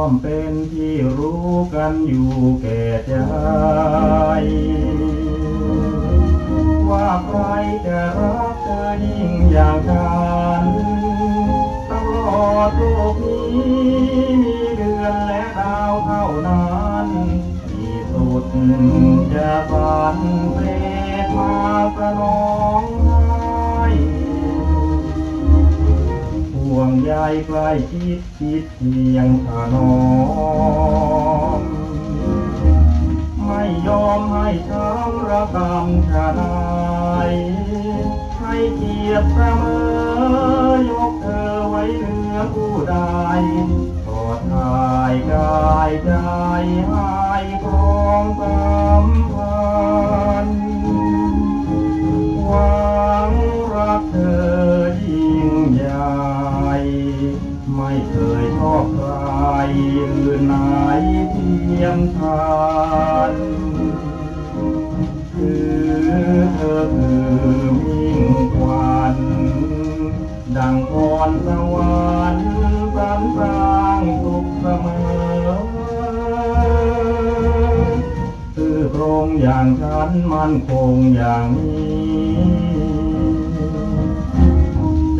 อมเป็นที่รู้กันอยู่แก่ใจ ว่าใครจะรักเธอยิ่งอย่างฉันตลอดโลกนี้มีเดือนและดาวเท่านั้นที่สุดจะฝันเพลงมาสนอง ใยใกล้ชิดคิดเพียงถนอมไม่ยอมให้ช้ำระกำชะนายให้เกียรติเสมอยกเธอไว้เหนือผู้ใดทอดทายกายใจให้ครองสัมพันหวังรักเธอ เคยชอบใครอื่นไหนเทียมทานคือเธอคือมิ่งควันดังพรสวรรค์สรรสร้างสุขเสมอคือโครงอย่างฉันมันคงอย่างนี้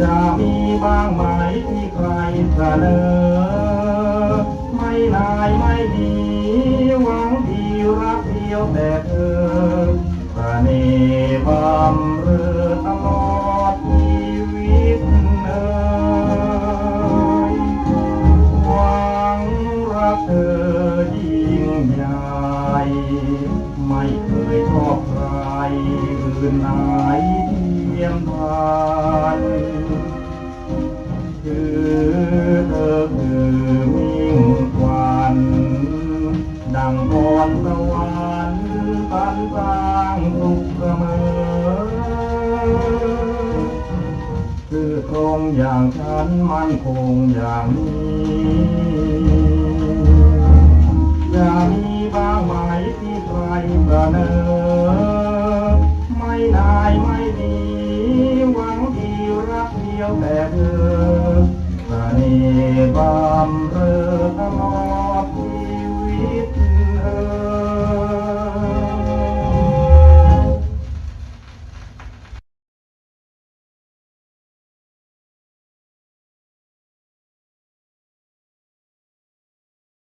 จะมีบ้างไหมที่ใครเสนอ ไม่นายไม่ดีหวังดีรักเดียวแต่เธอประเนบำเรือตลอดชีวิตเอ่ยหวังรักเธอยิ่งใหญ่ไม่เคยชอบใครอื่นไหนเทียมทาน ดังพรสวรรค์ปันสร้างสุขเสมอ คือตรงอย่างฉันมันคงอย่างนี้จะมีบ้างไหมที่ใครเสนอ ไม่นายไม่ดีหวังดีรักเดียวแต่เธอประเนบำเรอตลอ